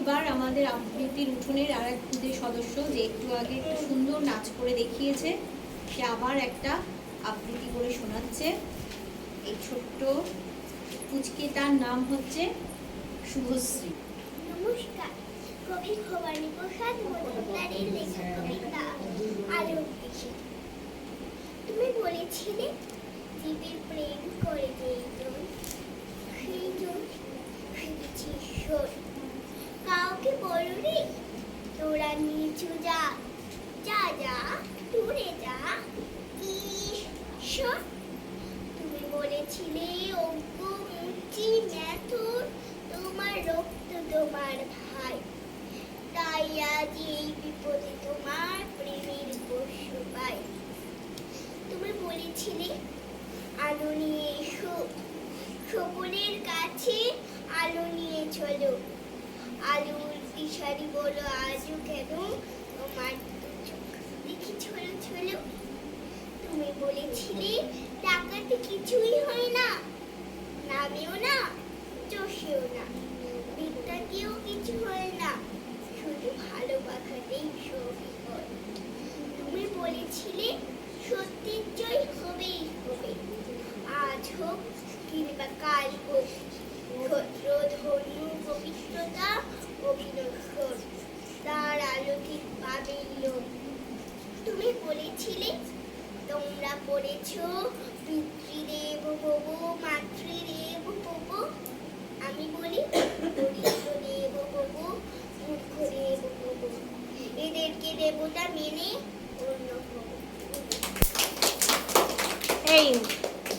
এবার আমাদের আবৃত্তির উঠোনের আর এক সদস্য যে একটু আগে একটু সুন্দর নাচ করে দেখিয়েছে, সে আবার একটা আবৃত্তি করে শোনাচ্ছে। এই ছোট্ট পুচকেটার নাম হচ্ছে শুভশ্রী। নমস্কার, কবি ভবানী প্রসাদ তুমি বলেছিলে জীবের প্রেম করে ফিরেছি ঈশ্বর কাউকে বলনি তোরা নিচু যা। যা যা, দূরে যা। তুমি বলেছিলে তোমার রক্ত তোমার ভাই। তাই আজ এই বিপদে তোমার প্রেমের পোষ্য পাই। তুমি বলেছিলে, আলো নিয়ে এসো। সকলের কাছে আলো নিয়ে চলো। छड़ी बोलो आज यू ও দেখি ছোলো ছোলো তুমি বলেছিলে, ডাকাতে কিছুই হয় না। নামেও না, চষেও না। বিদ্যা দিয়েও কিছু হয় না। শুধু ভালোবাসাতেই সব তুমি বলেছিলে সত্যির জয় হবেই হবে। আজ হোক, কিংবা কাল হোক, রোধ ধন্য পবিত্রতা বলেছিলে তোমরা পড়েছ পিতৃদেব ভব মাতৃদেব ভব আমি বলি দরিদ্রদেব ভব মূর্খদেব ভব এদেরকে দেবতা মেনে অন্য ভব you.